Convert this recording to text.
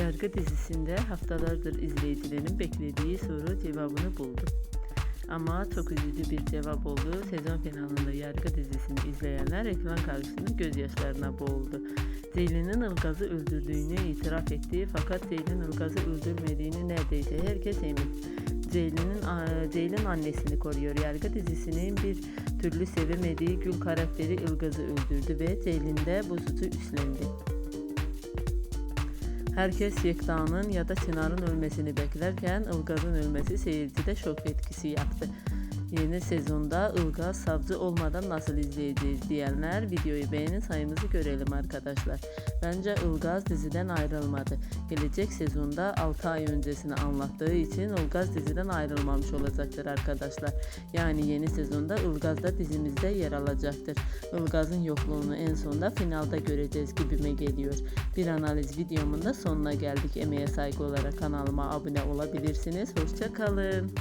Yargı dizisinde haftalardır izleyicilerin beklediği soru cevabını buldu. Ama çok üzücü bir cevap oldu. Sezon finalinde Yargı dizisini izleyenler ekran karşısında gözyaşlarına boğuldu. Ceylin'in Ilgaz'ı öldürdüğünü itiraf etti fakat Ceylin Ilgaz'ı öldürmediğini neredeyse herkes emin. Ceylin'in Ceylin annesini koruyor. Yargı dizisinin bir türlü sevemediği Gül karakteri Ilgaz'ı öldürdü ve Ceylin de bu suçu üstlendi. Herkes Yekta'nın ya da Çınar'ın ölmesini beklerken Ilgaz'ın ölmesi seyircide şok etkisi yaptı. Yeni sezonda Ilgaz savcı olmadan nasıl izleyeceğiz diyenler videoyu beğenin sayımızı görelim arkadaşlar. Bence Ilgaz diziden ayrılmadı. Gelecek sezonda 6 ay öncesini anlattığı için Ilgaz diziden ayrılmamış olacaktır arkadaşlar. Yani yeni sezonda Ilgaz da dizimizde yer alacaktır. Ilgaz'ın yokluğunu en sonda finalda göreceğiz gibime geliyor. Bir analiz videomun da sonuna geldik. Emeğe saygı olarak kanalıma abone olabilirsiniz. Hoşçakalın.